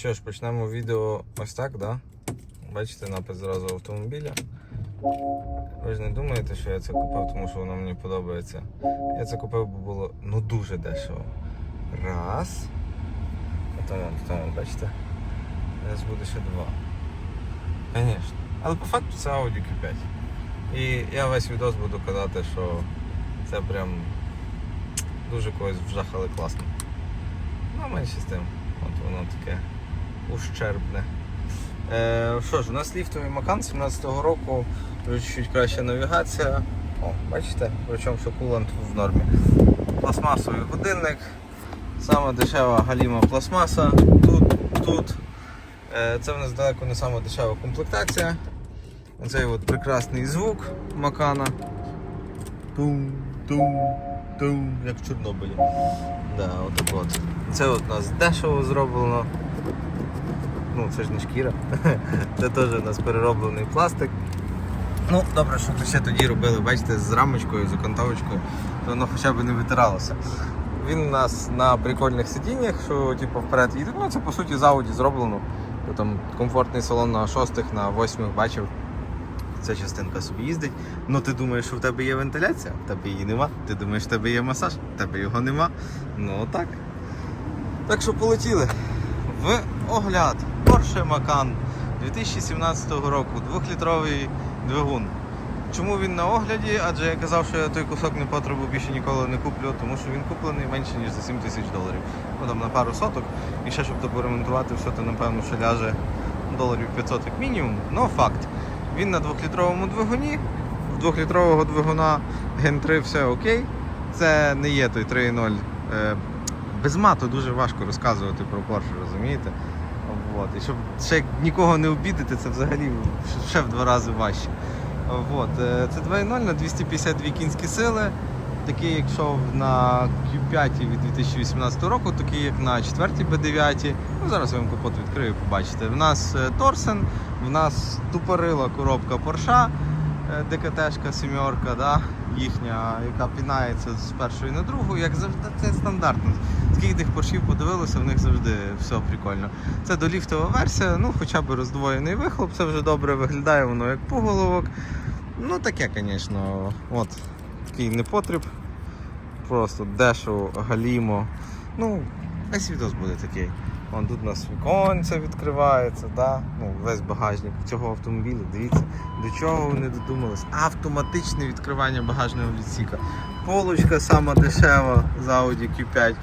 Що ж, почнемо відео ось так, да? Бачите напис зразу автомобіля. Ви ж не думаєте, що я це купив, тому що воно мені подобається. Я це купив, бо було ну дуже дешево. Раз. А там, там, бачите? Зараз буде ще два. Звісно. Але по факту це Audi Q5. І я весь відос буду казати, що це прям дуже когось вжахали класно. Ну, менше з тим. От воно таке ущербне. Е, що ж, у нас ліфтовий Макан 17-го року, вже чуть краща навігація. О, бачите? Причому що кулант в нормі. Пластмасовий годинник. Саме дешева галіма пластмаса. Тут, тут. Е, це в нас далеко не сама дешева комплектація. Оцей от прекрасний звук Макана. Тум, тум, тум, як в Чорнобилі. Да, отак от. Це от у нас дешево зроблено. Ну, це ж не шкіра. Це теж у нас перероблений пластик. Ну, добре, що то ще тоді робили, бачите, з рамочкою, з окантовочкою, то воно хоча б не витиралося. Він у нас на прикольних сидіннях, що типу вперед їде. Ну це по суті з Audi зроблено. Там комфортний салон на шостих, на восьмих бачив. Ця частинка собі їздить. Ну ти думаєш, що в тебе є вентиляція? В тебе її нема. Ти думаєш, в тебе є масаж? В тебе його нема. Ну так. Так що полетіли. В огляд Porsche Macan 2017 року, 2-літровий двигун. Чому він на огляді? Адже я казав, що я той кусок не потребу більше ніколи не куплю, тому що він куплений менше ніж за 7 тисяч доларів. Ну там на пару соток. І ще щоб поремонтувати, все то напевно що ляже доларів 500 як мінімум. Ну факт. Він на 2-літровому двигуні. В 2-літрового двигуна Gen 3 все окей. Це не є той 3.0. Е, без мату дуже важко розказувати про Porsche, розумієте? От. І щоб ще нікого не обідати, це взагалі ще в два рази важче. От. е, Це 2.0 на 252 кінські сили. Такий, як йшов на Q5 від 2018 року, такий як на 4 B9. Ну, зараз я вам капот відкрию, побачите. В нас е, Торсен, в нас тупорила коробка Porsche, е, ДКТшка сімерка, да? їхня, яка пінається з першої на другу, як завжди, це стандартно. Тих поршів подивилося, в них завжди все прикольно. Це доліфтова версія, ну хоча б роздвоєний вихлоп, це вже добре виглядає, воно як поголовок. Ну таке, звісно, от такий непотріб. Просто дешево, галімо. Ну, весь відос буде такий. Вон тут у нас віконце відкривається, да? ну, весь багажник цього автомобіля. Дивіться, до чого вони додумались. Автоматичне відкривання багажного відсіка. Полочка сама дешева з Audi Q5.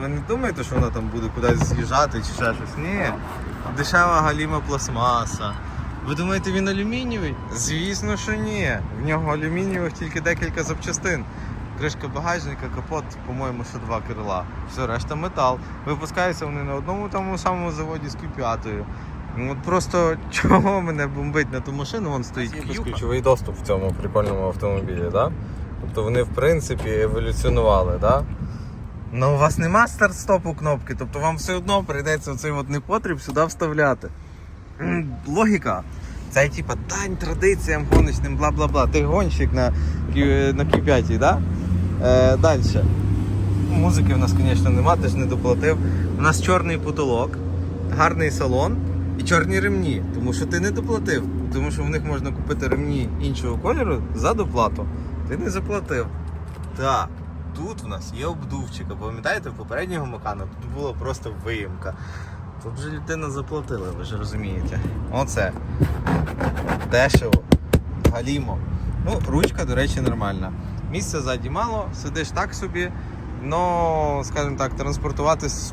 Ви не думаєте, що вона там буде кудись з'їжджати чи ще щось? Ні. Дешева галіма пластмаса. Ви думаєте, він алюмінієвий? Звісно, що ні. В нього алюмінієвих тільки декілька запчастин. Кришка багажника, капот, по-моєму, ще два крила. Все, решта метал. Випускаються вони на одному тому самому заводі з Q5. Ну, От просто чого мене бомбить на ту машину, вон стоїть безключовий доступ в цьому прикольному автомобілі, да? Тобто вони в принципі еволюціонували, да? Ну, у вас нема старт-стопу кнопки, тобто вам все одно прийдеться цей от непотріб сюди вставляти. Логіка. Це типа дань традиціям гоночним, бла-бла-бла. Ти гонщик на, на Q5, да? Е, Далі. Музики в нас, звісно, нема, ти ж не доплатив. У нас чорний потолок, гарний салон і чорні ремні. Тому що ти не доплатив. Тому що в них можна купити ремні іншого кольору за доплату. Ти не заплатив. Так, тут в нас є обдувчик. А Пам'ятаєте, в попереднього Макана тут була просто виїмка. Тут же людина заплатила, ви ж розумієте. Оце. Дешево. Галімо. Ну, ручка, до речі, нормальна. Місця ззаді мало, сидиш так собі. Ну, скажімо так, транспортувати з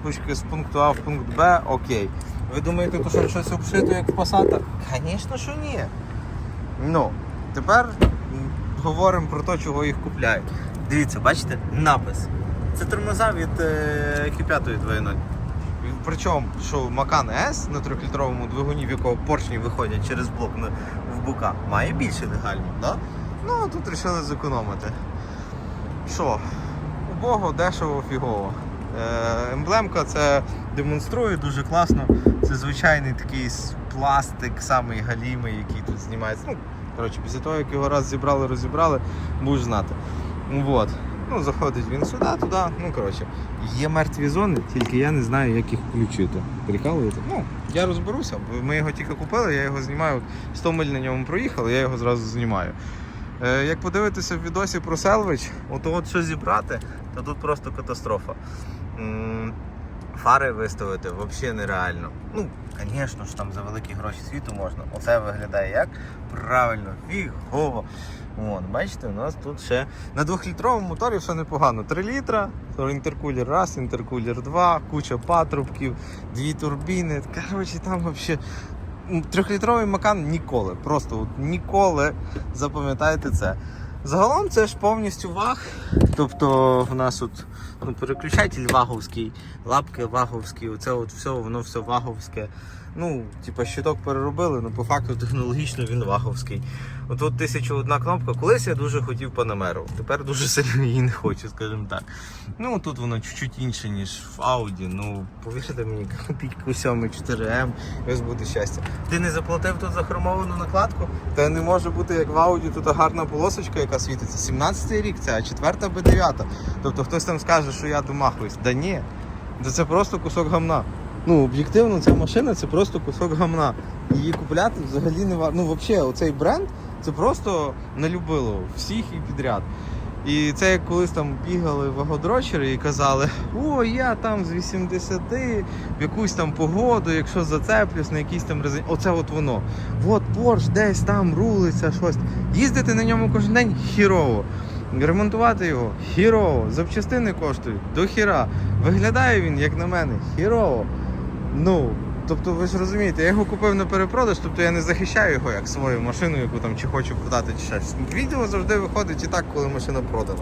пункту А в пункт Б окей. Ви думаєте, то що щось обшито, як в Passat? Звісно, що ні. Ну, тепер говоримо про те, чого їх купляють. Дивіться, бачите, напис. Це тормоза від е, Q5 2.0. Причому, що Macan S на 3-літровому двигуні, в якого поршні виходять через блок в бока, має більше легально, да? Ну, а тут вирішили зекономити. Що? Убого, дешево, фігово. Е, емблемка це демонструє дуже класно. Це звичайний такий пластик, самий галімий, який тут знімається. Ну, коротше, після того, як його раз зібрали, розібрали, будеш знати. Вот. Ну, заходить він сюди, туди. Ну, коротше, є мертві зони, тільки я не знаю, як їх включити. Прикалуєте? Ну, я розберуся, бо ми його тільки купили, я його знімаю. 100 миль на ньому проїхали, я його зразу знімаю. Е, як подивитися в відосі про Селвич, от от що зібрати, то тут просто катастрофа. Фари виставити взагалі нереально. Ну, звісно ж, там за великі гроші світу можна. Оце виглядає як? Правильно, фігово. Вон, бачите, у нас тут ще на двохлітровому моторі все непогано. 3 літра, інтеркулер раз, інтеркулер два, куча патрубків, дві турбіни. Коротше, там взагалі. Трьохлітровий макан ніколи. Просто от ніколи запам'ятайте це. Загалом це ж повністю ваг. Тобто в нас от ну, переключатель ваговський, лапки ваговські, оце от все, воно все ваговське. Ну, типа щиток переробили, але по факту технологічно він ваговський. Тут тисяча одна кнопка. Колись я дуже хотів Панамеру. Тепер дуже сильно її не хочу, скажімо так. Ну тут воно чуть-чуть інше, ніж в Audi. Ну, повірте мені, копійку 7 4М, і ось буде щастя. Ти не заплатив тут за хромовану накладку? Та не може бути як в Audi, тут гарна полосочка, яка світиться. 17-й рік це, а 4 Б9. Тобто хтось там скаже, що я домахуюсь. Да ні, це просто кусок гамна. Ну, об'єктивно, ця машина це просто кусок гамна. Її купляти взагалі не варто. Ну, взагалі, оцей бренд це просто не любило всіх і підряд. І це як колись там бігали вагодрочери і казали, о, я там з 80 в якусь там погоду, якщо зацеплюсь на якийсь там резині. Оце от воно. От Порш десь там рулиться щось. Їздити на ньому кожен день хірово. Ремонтувати його хірово. Запчастини коштують до хіра. Виглядає він, як на мене, хірово. Ну, тобто ви ж розумієте, я його купив на перепродаж, тобто я не захищаю його як свою машину, яку там чи хочу продати, чи щось. Відео завжди виходить і так, коли машина продана.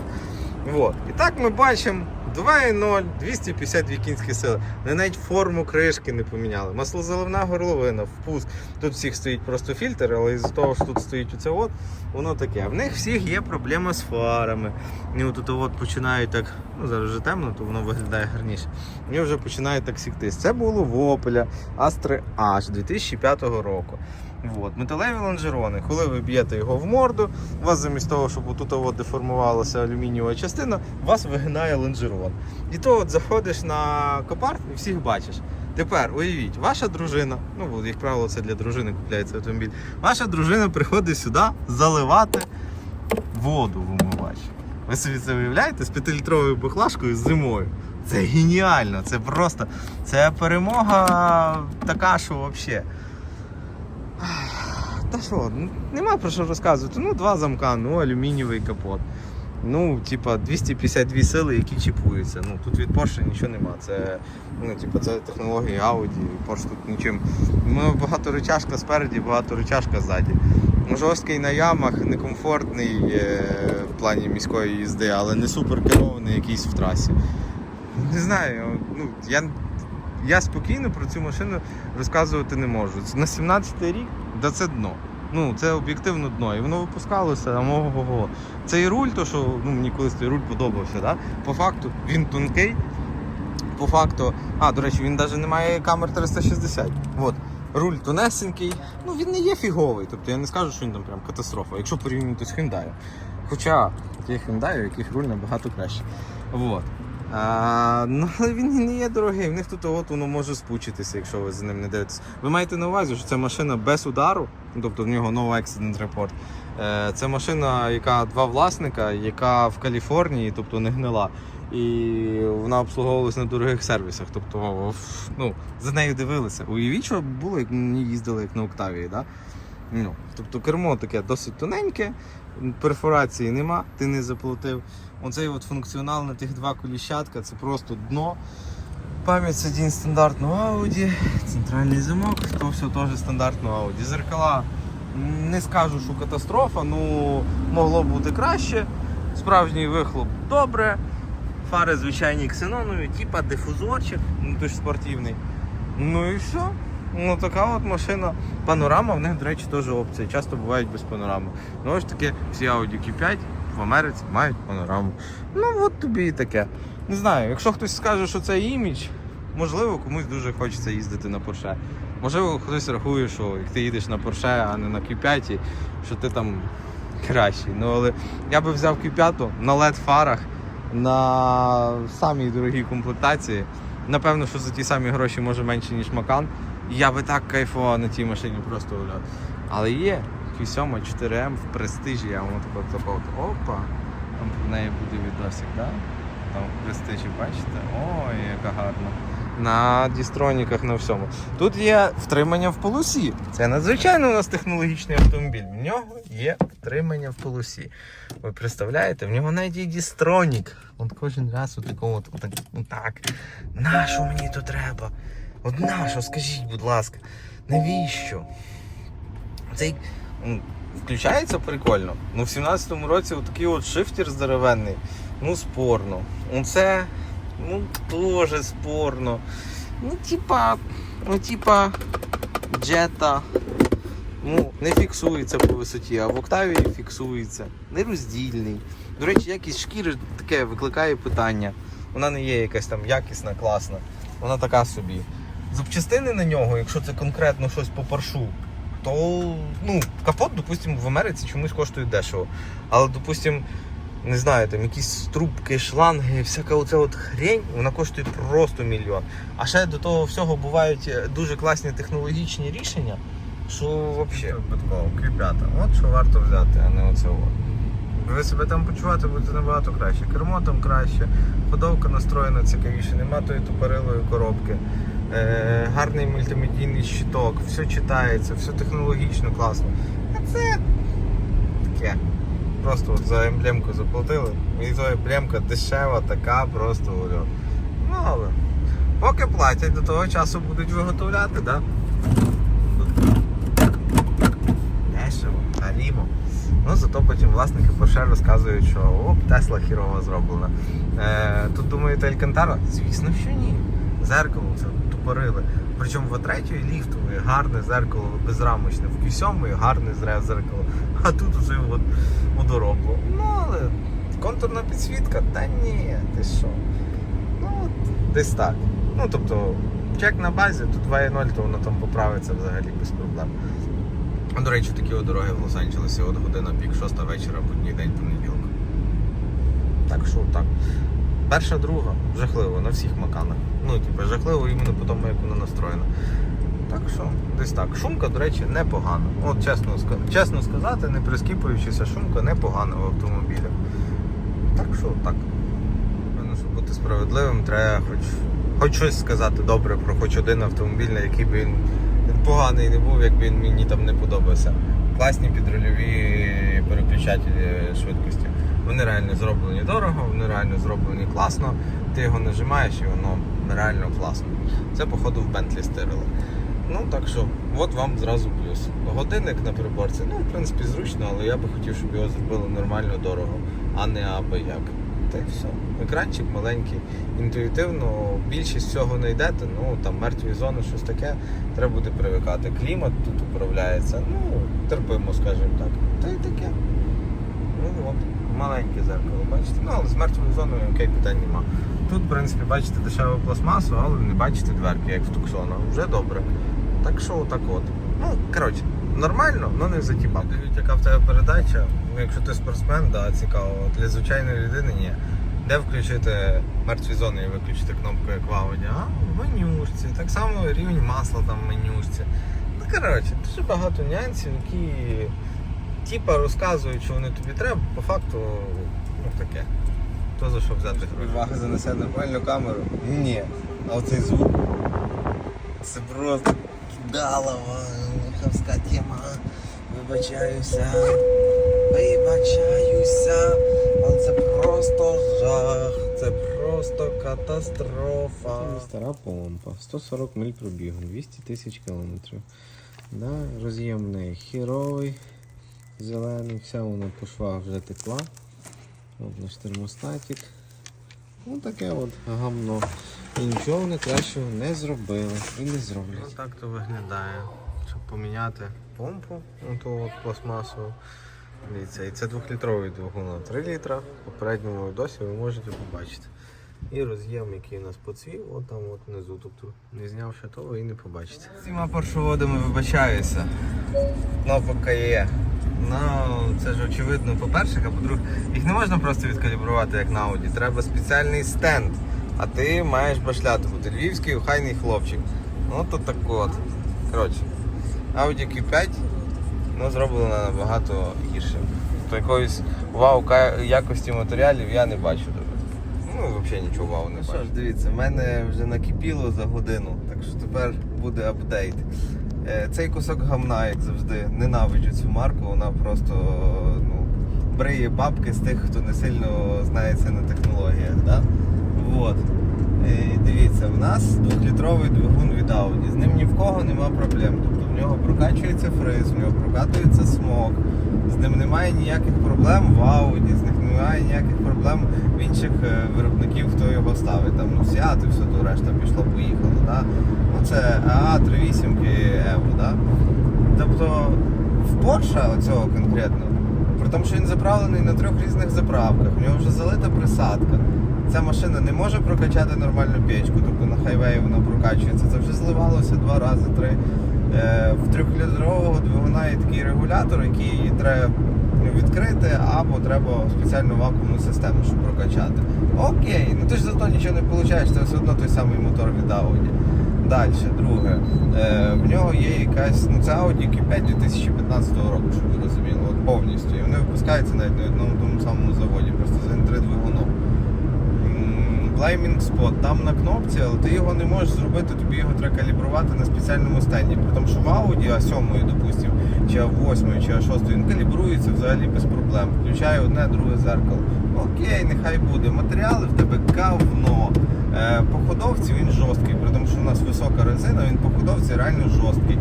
Вот. І так ми бачимо 2.0, 252 кінські сили. Вони навіть форму кришки не поміняли. Маслозаливна горловина, впуск. Тут всіх стоїть просто фільтр, але із-за того, що тут стоїть оце от, воно таке. В них всіх є проблема з фарами. І от от починають так, ну зараз вже темно, то воно виглядає гарніше. Вони вже починають так сіктись. Це було в Opel Astra H 2005 року. От. Металеві лонжерони. Коли ви б'єте його в морду, у вас замість того, щоб отут от деформувалася алюмінієва частина, вас вигинає лонжерон. І то от заходиш на копарт і всіх бачиш. Тепер уявіть, ваша дружина, ну як правило, це для дружини купляється автомобіль. Ваша дружина приходить сюди заливати воду в умивач. Ви собі це уявляєте з 5-літровою баклажкою зимою. Це геніально, це просто це перемога така, що взагалі. Та що, нема про що розказувати. Ну, два замка, ну, алюмінієвий капот. Ну, типа, 252 сили, які чіпуються. Ну, тут від Porsche нічого нема. Це, ну, типа, це технології Audi, Porsche тут нічим. Ну, багаторичашка спереді, багаторичашка ззаді. Ну, Жорсткий на ямах, некомфортний е, в плані міської їзди, але не супер керований якийсь в трасі. Не знаю, ну, я, я спокійно про цю машину розказувати не можу. На 17-й рік, да це дно. Ну, це об'єктивно дно. І воно випускалося, а ого-го. Цей руль, то що ну, мені колись цей руль подобався, да? по факту він тонкий. По факту, а, до речі, він навіть не має камер 360. От. Руль тонесенький, ну він не є фіговий. Тобто я не скажу, що він там прям катастрофа, якщо порівнювати з Hyundai. Хоча є Hyundai, у яких руль набагато краще. Вот. А, ну, але він не є дорогий. В них тут от воно може спучитися, якщо ви за ним не дивитесь. Ви маєте на увазі, що це машина без удару, тобто в нього no accident report. Е, Це машина, яка два власника, яка в Каліфорнії, тобто не гнила. І вона обслуговувалась на дорогих сервісах. Тобто, ну, за нею дивилися. Уявіть, що було, як мені їздили як на Октавії. Да? Ну, тобто кермо таке досить тоненьке, перфорації нема, ти не заплатив. Оцей от функціонал на тих два коліщатка це просто дно. Пам'ять сидінь стандартного Audi, центральний замок, то все теж стандартного Audi. Зеркала не скажу, що катастрофа, ну могло бути краще. Справжній вихлоп добре. Фари звичайні ксенонові, типа дифузорчик, ну той ж спортивний. Ну і все. Ну така от машина. Панорама в них, до речі, теж опція. Часто бувають без панорами. Ну ж таки, всі Audi Q5 в Америці мають панораму. Ну от тобі і таке. Не знаю, якщо хтось скаже, що це імідж, можливо, комусь дуже хочеться їздити на Porsche. Можливо, хтось рахує, що як ти їдеш на Porsche, а не на Q5, що ти там кращий. Ну але я би взяв Q5 на LED фарах на самій дорогій комплектації. Напевно, що за ті самі гроші може менше, ніж Макан. Я би так кайфував на тій машині просто гуляв. Але є Q7 4М в престижі, я вам так от такого. Опа! Там в неї буде відосик, так? Да? Там в престижі, бачите? Ой, яка гарна. На дістроніках, на всьому. Тут є втримання в полосі. Це надзвичайно у нас технологічний автомобіль. В нього є втримання в полосі. Ви представляєте, в нього навіть є дістронік. От кожен раз у такому от, отак, отак. Нащо мені то треба? От нащо, скажіть, будь ласка, навіщо? Цей включається прикольно. Ну, в 17-му році отакий от шифтер здоровенний. Ну, спорно. Ну, це ну, дуже спорно. Ну, типа, ну, типа, джета. Ну, не фіксується по висоті, а в Октавії фіксується. Нероздільний. До речі, якість шкіри таке викликає питання. Вона не є якась там якісна, класна. Вона така собі. Запчастини на нього, якщо це конкретно щось по паршу, то ну, капот, допустимо, в Америці чомусь коштує дешево. Але, допустимо, не знаю, там якісь трубки, шланги, всяка оця от хрень, вона коштує просто мільйон. А ще до того всього бувають е, дуже класні технологічні рішення, що взагалі кріпята. От що варто взяти, а не оце. Ви себе там почувати будете набагато краще. Кермо там краще, ходовка настроєна цікавіше, нема тої тупорилої коробки. Е, гарний мультимедійний щиток, все читається, все технологічно класно. А це таке. Просто от за емблемку заплатили. І то емблемка дешева, така, просто ульот. Ну але поки платять, до того часу будуть виготовляти, так? Да? Дешево, галімо. Ну зато потім власники Porsche розказують, що оп, Тесла хірова зроблена. Е, тут думаєте Алькантара? Звісно, що ні. Зеркало це тупорили. Причому в третьої ліфтової гарне зеркало безрамочне, в Q7 гарне зре- зеркало, а тут уже от водоробло. Ну але контурна підсвітка, та ні, ти що? Ну, от десь так. Ну тобто, чек на базі, тут 2.0, то воно там поправиться взагалі без проблем. До речі, такі дороги в Лос-Анджелесі, от година пік, шоста вечора, будній день понеділка. Так що так. Перша, друга, жахливо на всіх маканах. Ну, типу, жахливо іменно по тому, як воно настроєно. Так що, десь так. Шумка, до речі, непогана. От чесно, чесно сказати, не прискіпуючися, шумка непогана в автомобілі. Так що так. Певно, щоб бути справедливим, треба хоч, хоч щось сказати добре про хоч один автомобіль, на який би він поганий не був, якби він мені там не подобався. Класні підрульові переключателі швидкості. Вони реально зроблені дорого, вони реально зроблені класно. Ти його нажимаєш і воно реально класно. Це, походу, в Бентлі стирили. Ну так що, от вам зразу плюс. Годинник на приборці, ну, в принципі, зручно, але я би хотів, щоб його зробили нормально дорого, а не аби як. Та й все. Екранчик маленький, інтуїтивно, більшість всього не йдете, ну там мертві зони, щось таке, треба буде привикати. Клімат тут управляється, ну, терпимо, скажімо так. Та й таке. Ну от, маленьке зеркало, бачите? Ну, але з мертвою зоною окей, питань нема. Тут, в принципі, бачите дешеву пластмасу, але не бачите дверки, як в Туксона. Вже добре. Так що отак от. Ну, коротше, нормально, але не затіпав. Дивіться, яка в тебе передача. Ну, якщо ти спортсмен, да, цікаво. Для звичайної людини ні. Де включити мертві зони і виключити кнопку як в Audi? А, в менюшці. Так само рівень масла там в менюшці. Ну, коротше, дуже багато нюансів, які типа розказують, що вони тобі треба, по факту, ну таке. То за що взяти гроші. Увага занесе нормальну камеру? Ні. А оцей звук. Це просто кидалова, хавська тема. Вибачаюся. Вибачаюся. Але це просто жах. Це просто катастрофа. Стара помпа. 140 миль пробігу, 200 тисяч кілометрів. Да, роз'єм неї хіровий, зелений, вся вона по вже текла. От наш термостатик. Ну таке от гамно. І нічого вони кращого не зробили і не Ну зроблять. так то виглядає. Щоб поміняти помпу, ну то от пластмасову. Дивіться, і це 2-літровий двигун на 3 літра. Попередньому досі ви можете побачити. І роз'єм, який у нас поцвів, от там от внизу. Тобто не знявши того і не побачите. Всіма паршоводами вибачаюся. Кнопка є. Ну, це ж очевидно, по-перше, а по-друге, їх не можна просто відкалібрувати, як на Audi. Треба спеціальний стенд. А ти маєш башляти бути львівський охайний хлопчик. Ну то так от. Коротше, Audi Q5 ну, зроблено набагато гірше. То якоїсь вау якості матеріалів я не бачу. Ну, взагалі нічого вау не бачу. Що ж, дивіться, в мене вже накипіло за годину, так що тепер буде апдейт. Е, Цей кусок гамна, як завжди, ненавиджу цю марку, вона просто ну, бриє бабки з тих, хто не сильно знається на технологіях. Да? Вот. Е, Дивіться, в нас двохлітровий двигун від Audi. З ним ні в кого нема проблем. Тобто в нього прокачується фриз, в нього прокатується смок, з ним немає ніяких проблем в Audi, з них немає ніяких проблем в інших е, виробників, хто його ставить. Там ну, і все то решта пішло, поїхало. Да? Ну, це АА 38 Evo. Да? Тобто в Porsche оцього конкретно, при тому, що він заправлений на трьох різних заправках, в нього вже залита присадка. Ця машина не може прокачати нормальну печку, тобто на хайвеї вона прокачується. Це вже зливалося два рази, три. Е, в трьохлітрового двигуна такий регулятор, який треба ну, відкрити, або треба спеціальну вакуумну систему, щоб прокачати. Окей, ну ти ж зато нічого не получаєш, це все одно той самий мотор від Audi. Далі, друге, е, в нього є якась, ну це Audi Q5 2015 року, щоб ви розуміли, от повністю. І вони випускаються навіть на одному тому самому заводі, просто з N3 двигуном. М, Blaming Spot, там на кнопці, але ти його не можеш зробити, тобі його треба калібрувати на спеціальному стенді. При тому, що в Audi А7, допустимо, чи А8, чи А6, він калібрується взагалі без проблем. Включає одне, друге зеркало. Окей, нехай буде. Матеріали в тебе говно. Е, по ходовці він жорсткий, при тому, що у нас висока резина, він по ходовці реально жорсткий.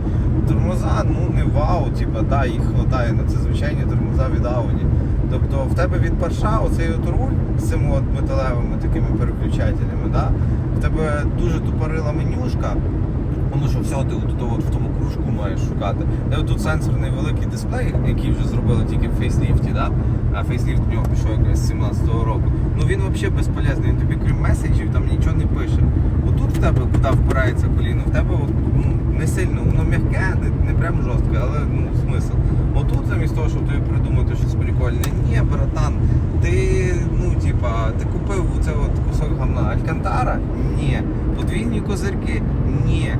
Тормоза, ну не вау, типа, да, їх хватає, але це звичайні тормоза від Audi. Тобто в тебе від парша оцей от руль з цими от металевими такими переключателями, да? в тебе дуже тупорила менюшка. Воно що все ти от, от в тому кружку маєш шукати. Де тут сенсорний великий дисплей, який вже зробили тільки в фейсліфті, да? а фейсліфт в нього пішов якраз з 17-го року. Ну він взагалі безполезний, він тобі крім меседжів там нічого не пише. Отут в тебе, куди впирається коліно, в тебе от, ну, не сильно, воно м'яке, не, не прям жорстке, але ну, смисл. Отут замість того, щоб тобі придумати щось прикольне, ні, братан, ти, ну, типа, ти купив оце от кусок гамна Алькантара? Ні. Подвійні козирки? Ні.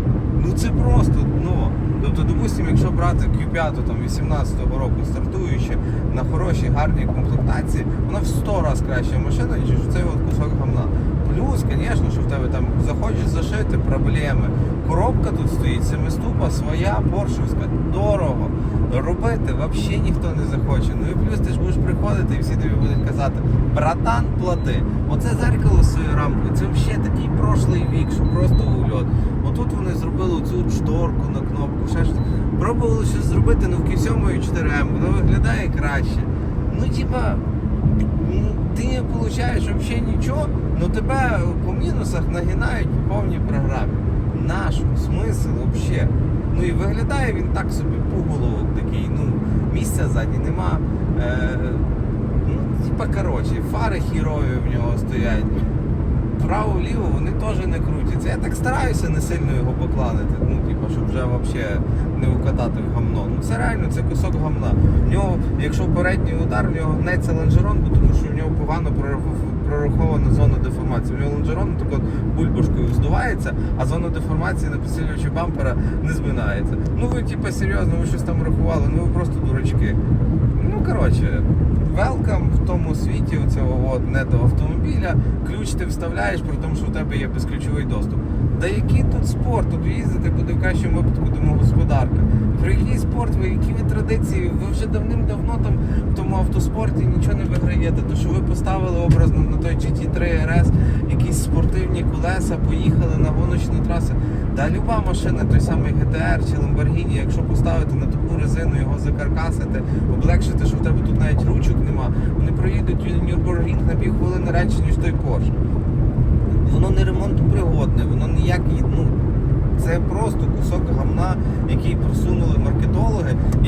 Ну це просто дно. Тобто, допустимо, якщо брати Q5 там 18-го року стартуючи на хорошій, гарній комплектації, вона в 100 разів краща машина, ніж цей от кусок гамна. Плюс, звісно, що в тебе там захочеш зашити проблеми. Коробка тут стоїть, семиступа своя, поршевська, дорого. Робити взагалі ніхто не захоче. Ну і плюс ти ж будеш приходити і всі тобі будуть казати, братан, плати. Оце зеркало цією рамкою, це взагалі такий прошлий вік, що просто ульот. Отут вони зробили цю шторку на кнопку, ще щось. Пробували щось зробити, ну в Q7 і 4М, воно виглядає краще. Ну, типа, ти не получаєш взагалі нічого, ну тебе по мінусах нагинають по повній програмі. Нашу, смисл взагалі. Ну і виглядає він так собі пуголовок такий, ну, місця ззаді нема. Е, ну, типа, коротше, фари хірові в нього стоять. Право-ліво вони теж не крутяться. Я так стараюся не сильно його покланити, ну, типу, щоб вже взагалі не укатати в гамно. Ну це реально це кусок гамна. В нього, якщо передній удар, в нього гнеться лонжерон, бо тому що в нього погано прорахована зона деформації. В нього лонжерон так от бульбашкою здувається, а зона деформації на підсилювачі бампера не зминається. Ну ви типу серйозно, ви щось там рахували, ну ви просто дурачки. Ну коротше. Велкам в тому світі оцього от не до автомобіля. Ключ ти вставляєш, при тому, що в тебе є безключовий доступ. Да який тут спорт? Тут їздити буде в кращому випадку домогосподарка. Про який спорт, ви які ви традиції? Ви вже давним-давно там в тому автоспорті нічого не виграєте. То що ви поставили образно на той GT3 RS якісь спортивні колеса, поїхали на гоночні траси. Та люба машина, той самий GTR чи Lamborghini, якщо поставити на таку резину, його закаркасити, облегшити, що в тебе тут навіть ручок нема, вони проїдуть Нюрбургінг на півхвилини радше, ніж той Порш. Воно не ремонтопригодне, воно ніякий, ну. Це просто кусок гамна, який просунули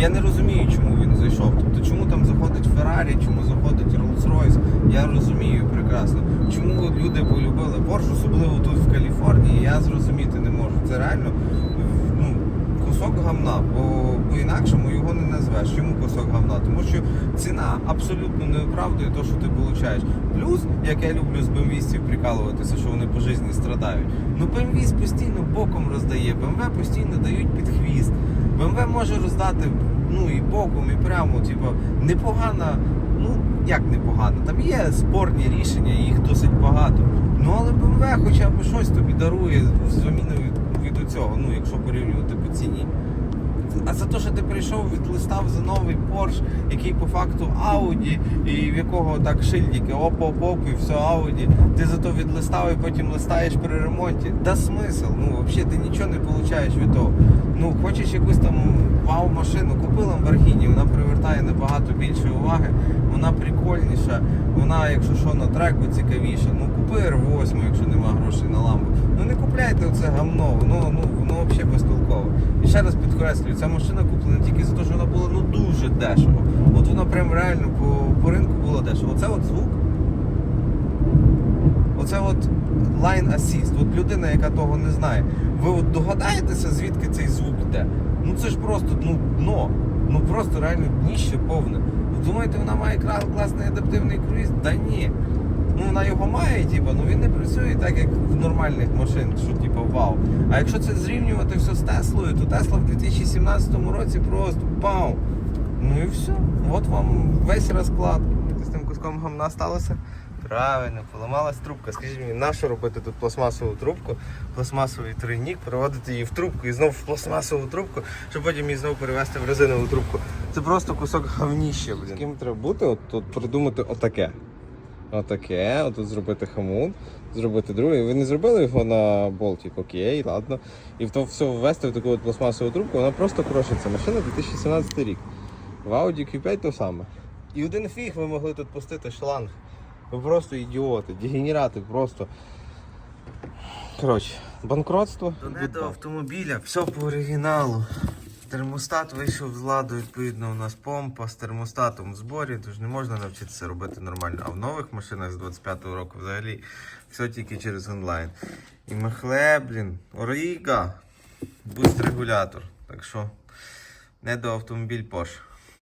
Я не розумію, чому він зайшов. Тобто, чому там заходить Феррарі, чому заходить Rolls-Royce, я розумію прекрасно. Чому люди полюбили Porsche, особливо тут в Каліфорнії, я зрозуміти не можу. Це реально ну, кусок гамна, бо по-інакшому його не назвеш. Чому кусок гамна? Тому що ціна абсолютно не оправдує те, що ти получаєш. Плюс, як я люблю з BMW прикалуватися, що вони по житті страдають. Ну BMW постійно боком роздає, BMW постійно дають під хвіст. BMW може роздати ну і боком, і прямо, типу, непогана, ну як непогано, там є спорні рішення, їх досить багато. Ну але BMW хоча б щось тобі дарує в заміну від, від цього, ну якщо порівнювати по ціні. А за те, що ти прийшов, відлистав за новий Porsche, який по факту Audi, і в якого так шильдики оп-оп-оп, і все Audi, ти зато відлистав і потім листаєш при ремонті. Да смисл, ну взагалі ти нічого не получаєш від того. Ну, хочеш якусь там вау-машину, купи Lamborghini, вона привертає набагато більше уваги, вона прикольніша, вона, якщо що, на треку цікавіша. Ну купи R8, якщо нема грошей на ламбу. Ну не купляйте оце гамно, воно, ну, воно взагалі безтолкове. І ще раз підкреслюю, ця машина куплена тільки за те, що вона була ну дуже дешево. От вона прям реально по, по ринку була дешево. Оце от звук. Оце от Line Assist. От людина, яка того не знає. Ви от догадаєтеся, звідки цей звук йде? Ну це ж просто ну дно. Ну просто реально дніще повне. Ви думаєте, вона має класний адаптивний круїз? Да ні. Ну вона його має, типу, ну він не працює так, як в нормальних машин, що типу вау. А якщо це зрівнювати все з Теслою, то Тесла в 2017 році просто пау. Ну і все. От вам весь розклад. З тим куском гамна сталося? Правильно, поламалась трубка. Скажіть мені, на що робити тут пластмасову трубку, пластмасовий тройнік, переводити її в трубку і знову в пластмасову трубку, щоб потім її знову перевести в резинову трубку. Це просто кусок говніща, блін. Ким треба бути, от тут придумати отаке. Отаке, отут зробити хамут, зробити друге. Ви не зробили його на болтик, окей, ладно. І в то все ввести в таку от пластмасову трубку, вона просто крошиться. Машина 2017 рік. В Audi Q5 то саме. І один фіг ви могли тут пустити шланг. Ви просто ідіоти, дегенерати просто. Коротше, банкротство. Не до автомобіля, все по оригіналу. Термостат вийшов з ладу, відповідно, у нас помпа з термостатом в зборі, тож не можна навчитися робити нормально. А в нових машинах з 25-го року взагалі все тільки через онлайн. І мехле, блін, Оріга, буст регулятор. Так що не до автомобіль Porsche.